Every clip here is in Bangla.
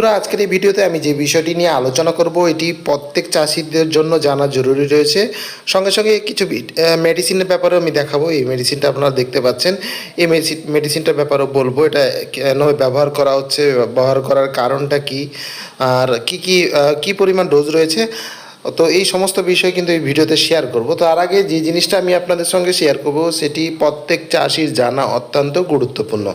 বন্ধুরা, আজকের এই ভিডিওতে আমি যে বিষয়টি নিয়ে আলোচনা করব, এটি প্রত্যেক চাষিদের জন্য জানা জরুরি রয়েছে। সঙ্গে সঙ্গে কিছু মেডিসিনের ব্যাপারেও আমি দেখাবো। এই মেডিসিনটা আপনারা দেখতে পাচ্ছেন। এই মেডিসিনটার ব্যাপারেও বলব, এটা কেন ব্যবহার করা হচ্ছে, ব্যবহার করার কারণটা কি, আর কি কি কি পরিমাণ ডোজ রয়েছে। তো এই সমস্ত বিষয় কিন্তু এই ভিডিওতে শেয়ার করব। তো আর আগে যে জিনিসটা আমি আপনাদের সঙ্গে শেয়ার করব, সেটি প্রত্যেক চাষির জানা অত্যন্ত গুরুত্বপূর্ণ।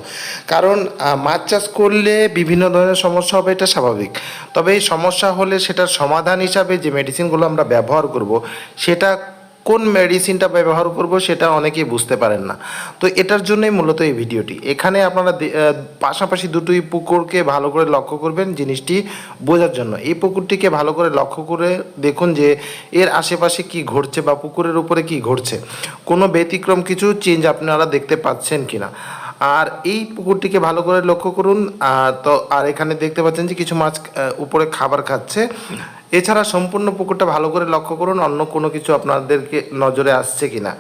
কারণ মাছ চাষ করলে বিভিন্ন ধরনের সমস্যা হবে, এটা স্বাভাবিক। তবে এই সমস্যা হলে সেটার সমাধান হিসাবে যে মেডিসিনগুলো আমরা ব্যবহার করব, সেটা কোন মেডিসিনটা ব্যবহার করব সেটা অনেকেই বুঝতে পারেন না। তো এটার জন্যই মূলত এই ভিডিওটি। এখানে আপনারা পাশাপাশি দুটোই পুকুরকে ভালো করে লক্ষ্য করবেন জিনিসটি বোঝার জন্য। এই পুকুরটিকে ভালো করে লক্ষ্য করে দেখুন যে এর আশেপাশে কি ঘটছে বা পুকুরের উপরে কি ঘটছে। কোনো ব্যতিক্রম কিছু চেঞ্জ আপনারা দেখতে পাচ্ছেন কিনা। আর এই পুকুরটিকে ভালো করে লক্ষ্য করুন। তো আর এখানে দেখতে পাচ্ছেন যে কিছু মাছ উপরে খাবার খাচ্ছে। এছাড়া সম্পূর্ণ পুকুরটা ভালো করে লক্ষ্য করুন, অন্য কোনো কিছু আপনাদেরকে নজরে আসছে কিনা।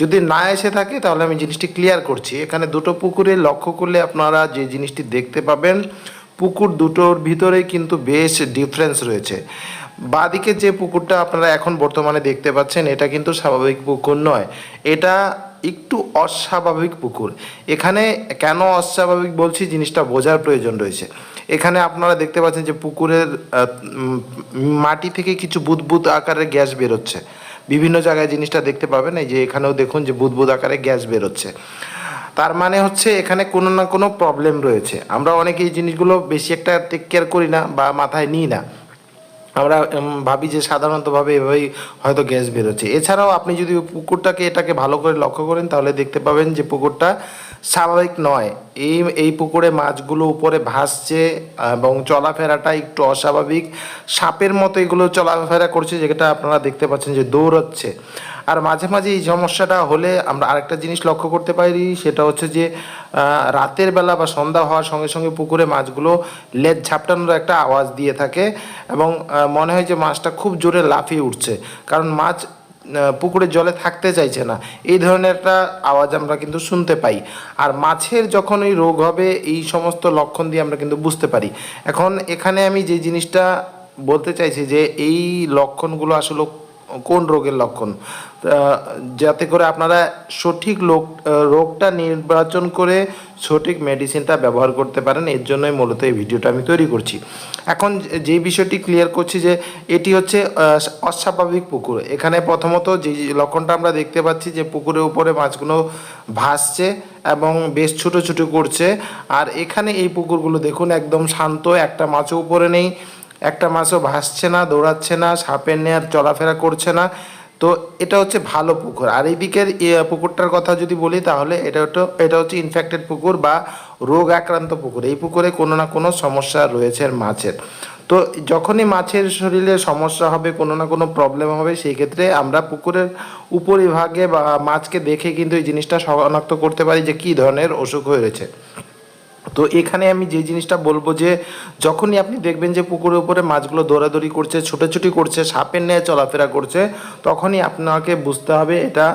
যদি না এসে থাকে, তাহলে আমি জিনিসটি ক্লিয়ার করছি। এখানে দুটো পুকুরে লক্ষ্য করলে আপনারা যে জিনিসটি দেখতে পাবেন, পুকুর দুটোর ভিতরে কিন্তু বেশ ডিফারেন্স রয়েছে। বাদিকে যে পুকুরটা আপনারা এখন বর্তমানে দেখতে পাচ্ছেন, এটা কিন্তু স্বাভাবিক পুকুর নয়। এটা একটু অস্বাভাবিক পুকুর। এখানে কেন অস্বাভাবিক বলছি? জিনিসটা বোঝার প্রয়োজন রয়েছে। এখানে আপনারা দেখতে পাচ্ছেন যে পুকুরের মাটি থেকে কিছু বুদবুদ আকারের গ্যাস বেরোচ্ছে। বিভিন্ন জায়গায় জিনিসটা দেখতে পাবেন। এই যে এখানেও দেখুন যে বুদবুদ আকারে গ্যাস বেরোচ্ছে। তার মানে হচ্ছে এখানে কোনো না কোনো প্রবলেম রয়েছে। আমরা অনেকে এই জিনিসগুলো বেশি একটা টেক কেয়ার করি না বা মাথায় নিই না। আমরা ভাবি যে সাধারণতভাবে এভাবেই হয়তো গ্যাস বেরোচ্ছে। এছাড়াও আপনি যদি পুকুরটাকে এটাকে ভালো করে লক্ষ্য করেন, তাহলে দেখতে পাবেন যে পুকুরটা স্বাভাবিক নয়। এই এই পুকুরে মাছগুলো উপরে ভাসছে, এবং চলাফেরাটা একটু অস্বাভাবিক। সাপের মতো এগুলো চলাফেরা করছে, যেটা আপনারা দেখতে পাচ্ছেন যে দৌড়চ্ছে। আর মাঝে মাঝে এই সমস্যাটা হলে আমরা আরেকটা জিনিস লক্ষ্য করতে পারি, সেটা হচ্ছে যে রাতের বেলা বা সন্ধ্যা হওয়ার সঙ্গে সঙ্গে পুকুরে মাছগুলো লেজ ঝাপটানোর একটা আওয়াজ দিয়ে থাকে এবং মনে হয় যে মাছটা খুব জোরে লাফিয়ে উঠছে। কারণ মাছ পুকুরের জলে থাকতে চাইছে না। এই ধরনের একটা আওয়াজ আমরা কিন্তু শুনতে পাই। আর মাছের যখন ওই রোগ হবে, এই সমস্ত লক্ষণ দিয়ে আমরা কিন্তু বুঝতে পারি। এখন এখানে আমি যে জিনিসটা বলতে চাইছি যে, এই লক্ষণগুলো আসলে কোন রোগের লক্ষণ? যাতে করে আপনারা সঠিক লোক রোগটা নির্বাচন করে সঠিক মেডিসিনটা ব্যবহার করতে পারেন, এর জন্যই মূলত এই ভিডিওটা আমি তৈরি করছি। এখন যে- বিষয়টি ক্লিয়ার করছি যে, এটি হচ্ছে অস্বাভাবিক পুকুর। এখানে প্রথমত যে লক্ষণটা আমরা দেখতে পাচ্ছি যে, পুকুরের উপরে মাছগুলো ভাসছে এবং বেশ ছোটো ছোট করছে। আর এখানে এই পুকুরগুলো দেখুন, একদম শান্ত, একটা মাছও উপরে নেই। একটা মাছও ভাসছে না, দৌড়াচ্ছে না, সাপের নেয়ার চলাফেরা করছে না। তো এটা হচ্ছে ভালো পুকুর। আর এই দিকের পুকুরটার কথা যদি বলি তাহলে এটা হচ্ছে এটা হচ্ছে ইনফেক্টেড পুকুর বা রোগ আক্রান্ত পুকুর। এই পুকুরে কোনো না কোনো সমস্যা রয়েছে মাছের। তো যখনই মাছের শরীরে সমস্যা হবে, কোনো না কোনো প্রবলেম হবে, সেই ক্ষেত্রে আমরা পুকুরের উপরিভাগে বা মাছকে দেখে কিন্তু এই জিনিসটা শনাক্ত করতে পারি যে কী ধরনের অসুখ হয়েছে। তো এখানে আমি যে জিনিসটা বলব যে, যখনই আপনি দেখবেন যে পুকুরের উপরে মাছগুলো দৌড়াদৌড়ি করছে, ছোটাছুটি করছে, সাপের ন্যায় চলাফেরা করছে, তখনই আপনাকে বুঝতে হবে এটা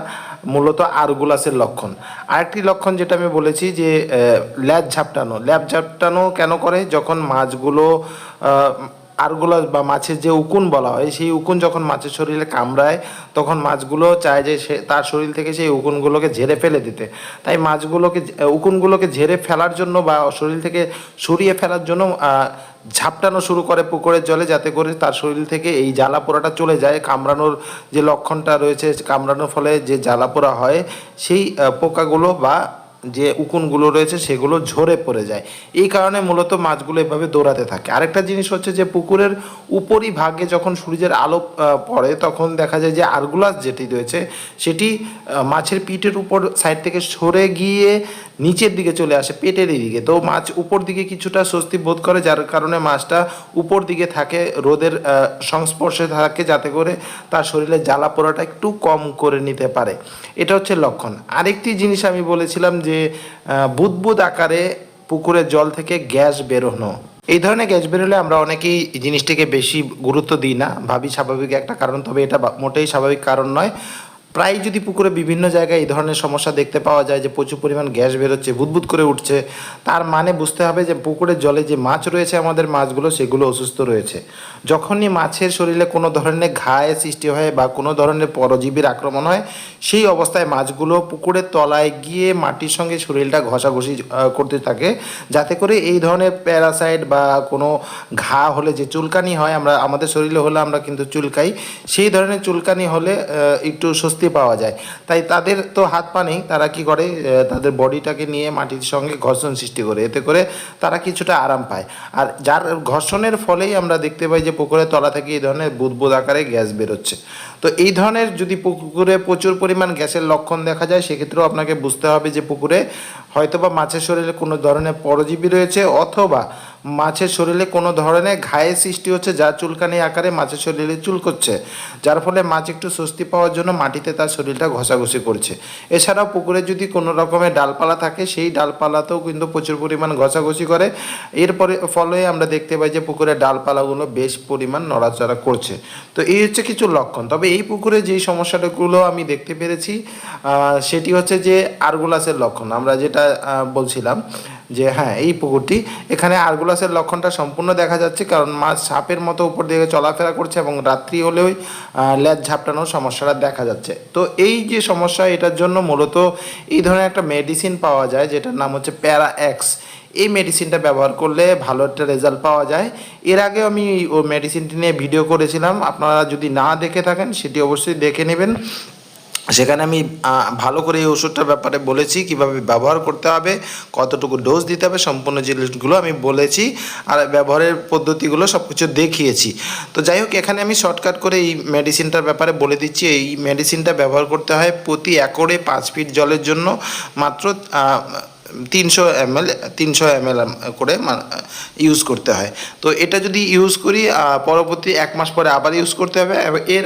মূলত আরগুলাসের লক্ষণ। আরেকটি লক্ষণ যেটা আমি বলেছি যে ল্যাব ঝাপটানো। ল্যাব ঝাপটানো কেন করে? যখন মাছগুলো আহ, আরগুলাস বা মাছের যে উকুন বলা হয় সেই উকুন যখন মাছের শরীরে কামড়ায় তখন মাছগুলো চায় যে সে তার শরীর থেকে সেই উকুনগুলোকে ঝেড়ে ফেলে দিতে। তাই মাছগুলোকে উকুনগুলোকে ঝেড়ে ফেলার জন্য বা শরীর থেকে সরিয়ে ফেলার জন্য ঝাপটানো শুরু করে পুকুরের জলে যাতে করে তার শরীর থেকে এই জ্বালা পোড়াটা চলে যায়। কামড়ানোর যে লক্ষণটা রয়েছে কামড়ানোর ফলে যে জ্বালা পোড়া হয় সেই পোকাগুলো বা যে উকুনগুলো রয়েছে সেগুলো ঝরে পড়ে যায়। এই কারণে মূলত মাছগুলো এভাবে দৌড়াতে থাকে। আরেকটা জিনিস হচ্ছে যে পুকুরের উপরি ভাগে যখন সূর্যের আলো পড়ে, তখন দেখা যায় যে আরগুলাস যেটি রয়েছে, সেটি মাছের পিঠের উপর সাইড থেকে সরে গিয়ে নিচের দিকে চলে আসে, পেটের দিকে তো মাছ উপর দিকে কিছুটা স্বস্তি বোধ করে, যার কারণে মাছটা উপর দিকে থাকে, রোদের সংস্পর্শে থাকে, যাতে করে তার শরীরে জ্বালা পোড়াটা একটু কম করে নিতে পারে। এটা হচ্ছে লক্ষণ। আরেকটি জিনিস আমি বলেছিলাম যে আহ, বুদবুদ আকারে পুকুরের জল থেকে গ্যাস বেরোনো। এই ধরনের গ্যাস বেরোলে আমরা অনেকেই জিনিসটিকে বেশি গুরুত্ব দিই না। ভাবি স্বাভাবিক একটা কারণ তবে এটা মোটেই স্বাভাবিক কারণ নয়। প্রায় যদি পুকুরে বিভিন্ন জায়গায় এই ধরনের সমস্যা দেখতে পাওয়া যায় যে প্রচুর পরিমাণ গ্যাস বেরোচ্ছে বুদবুদ করে উঠছে, তার মানে বুঝতে হবে যে পুকুরের জলে যে মাছ রয়েছে আমাদের মাছগুলো, সেগুলো অসুস্থ রয়েছে। যখনই মাছের শরীরে কোনো ধরনের ঘায়ের সৃষ্টি হয় বা কোনো ধরনের পরজীবীর আক্রমণ হয়, সেই অবস্থায় মাছগুলো পুকুরের তলায় গিয়ে মাটির সঙ্গে শরীরটা ঘষাঘষি করতে থাকে। যাতে করে এই ধরনের প্যারাসাইট বা কোনো ঘা হলে যে চুলকানি হয়, আমরা, আমাদের শরীরে হলে আমরা কিন্তু চুলকাই। সেই ধরনের চুলকানি হলে একটু পাওয়া যায়। তাই তাদের তো হাত পা নেই, তারা কি করে তাদের বডিটাকে নিয়ে মাটির সঙ্গে ঘর্ষণ সৃষ্টি করে। এতে করে তারা কিছুটা আরাম পায়। আর যার ঘর্ষণের ফলেই আমরা দেখতে পাই যে পুকুরের তলা থেকে এই ধরনের বুদবুদ আকারে গ্যাস বেরোচ্ছে। তো এই ধরনের যদি পুকুরে প্রচুর পরিমাণ গ্যাসের লক্ষণ দেখা যায়, সেক্ষেত্রেও আপনাকে বুঝতে হবে যে পুকুরে হয়তোবা মাছের শরীরে কোনো ধরনের পরজীবী রয়েছে, অথবা মাছের শরীরে কোনো ধরনের ঘায়ের সৃষ্টি হচ্ছে যা চুলকানি আকারে মাছের শরীরে চুলকচ্ছে, যার ফলে মাছ একটু স্বস্তি পাওয়ার জন্য মাটিতে তার শরীরটা ঘষাঘষি করছে। এছাড়াও পুকুরে যদি কোনো রকমের ডালপালা থাকে, সেই ডালপালাতেও কিন্তু প্রচুর পরিমাণ ঘষাঘষি করে। এরপরে ফলে আমরা দেখতে পাই যে পুকুরের ডালপালাগুলো বেশ পরিমাণ নড়াচড়া করছে। তো এই হচ্ছে কিছু লক্ষণ। তবে এই পুকুরে যেই সমস্যাগুলো আমি দেখতে পেরেছি সেটি হচ্ছে যে আরগুলাসের লক্ষণ। আমরা যেটা বলছিলাম যে হ্যাঁ এই পুকুরটি। এখানে আরগুলাসের লক্ষণটা সম্পূর্ণ দেখা যাচ্ছে কারণ মাছ সাপের মতো উপর দিকে চলাফেরা করছে এবং রাত্রি হলেও ল্যাজ ঝাপটানোর সমস্যাটা দেখা যাচ্ছে। তো এই যে সমস্যা, এটার জন্য মূলত এই ধরনের একটা মেডিসিন পাওয়া যায়, যেটার নাম হচ্ছে প্যারা এক্স এই মেডিসিনটা ব্যবহার করলে ভালো একটা রেজাল্ট পাওয়া যায়। এর আগে আমি ও মেডিসিনটি নিয়ে ভিডিও করেছিলাম। আপনারা যদি না দেখে থাকেন, সেটি অবশ্যই দেখে নেবেন। সেখানে আমি ভালো করে এই ওষুধটার ব্যাপারে বলেছি কীভাবে ব্যবহার করতে হবে, কতটুকু ডোজ দিতে হবে, সম্পূর্ণ জিনিসগুলো আমি বলেছি আর ব্যবহারের পদ্ধতিগুলো সব কিছু দেখিয়েছি। তো যাই হোক, এখানে আমি শর্টকাট করে এই মেডিসিনটার ব্যাপারে বলে দিচ্ছি। এই মেডিসিনটা ব্যবহার করতে হয় প্রতি একরে পাঁচ ফিট জলের জন্য, মাত্র তিনশো এমএল তিনশো এমএল করে ইউজ করতে হয়। তো এটা যদি ইউজ করি পরবর্তী এক মাস পরে আবার ইউজ করতে হবে। এর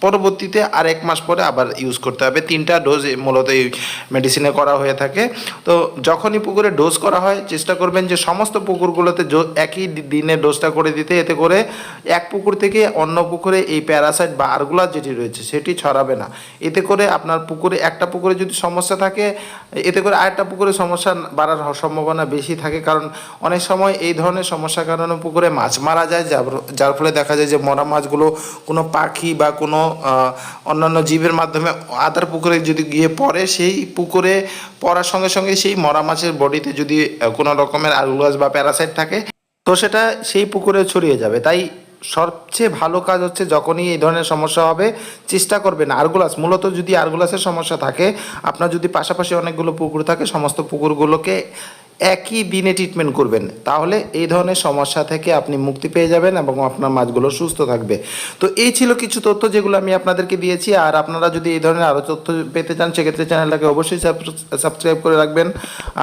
পরবর্তীতে আর এক মাস পরে আবার ইউজ করতে হবে। তিনটা ডোজ মূলত এই মেডিসিনে করা হয়ে থাকে। তো যখনই পুকুরে ডোজ করা হয়, চেষ্টা করবেন যে সমস্ত পুকুরগুলোতে একই দিনে ডোজটা করে দিতে। এতে করে এক পুকুর থেকে অন্য পুকুরে এই প্যারাসাইট বা আরগুলা যেটি রয়েছে, সেটি ছড়াবে না। এতে করে আপনার পুকুরে, একটা পুকুরে যদি সমস্যা থাকে, এতে করে আরেকটা পুকুরে সমস্যা বাড়ার সম্ভাবনা বেশি থাকে। কারণ অনেক সময় এই ধরনের সমস্যার কারণে পুকুরে মাছ মারা যায়। যার- ফলে দেখা যায় যে মরা মাছগুলো কোনো পাখি বা কোনো অন্যান্য জীবের মাধ্যমে আদার পুকুরে যদি গিয়ে পড়ে, সেই পুকুরে পড়ার সঙ্গে সঙ্গে সেই মরা মাছের বডিতে যদি কোনো রকমের আলুগাস বা প্যারাসাইট থাকে, তো সেটা সেই পুকুরে ছড়িয়ে যাবে। তাই সবচেয়ে ভালো কাজ হচ্ছে যখনই এই ধরনের সমস্যা হবে, চেষ্টা করবেন আরগুলাস। মূলত যদি আরগুলাসের সমস্যা থাকে, আপনার যদি পাশাপাশি অনেকগুলো পুকুর থাকে, সমস্ত পুকুরগুলোকে একই দিনে ট্রিটমেন্ট করবেন। তাহলে এই ধরনের সমস্যা থেকে আপনি মুক্তি পেয়ে যাবেন এবং আপনার মাছগুলো সুস্থ থাকবে। তো এই ছিল কিছু তথ্য যেগুলো আমি আপনাদেরকে দিয়েছি। আর আপনারা যদি এই ধরনের আরও তথ্য পেতে চান, সেক্ষেত্রে চ্যানেলটাকে অবশ্যই সাবস্ক্রাইব করে রাখবেন।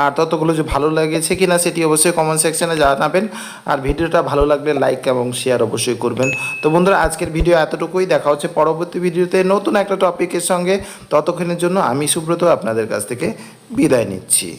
আর তথ্যগুলো যে ভালো লেগেছে কিনা, সেটি অবশ্যই কমেন্ট সেকশনে জানাবেন। আর ভিডিওটা ভালো লাগলে লাইক এবং শেয়ার অবশ্যই করবেন। তো বন্ধুরা, আজকের ভিডিও এতটুকুই। দেখা হচ্ছে পরবর্তী ভিডিওতে নতুন একটা টপিকের সঙ্গে। ততক্ষণের জন্য আমি সুব্রত আপনাদের কাছ থেকে বিদায় নিচ্ছি।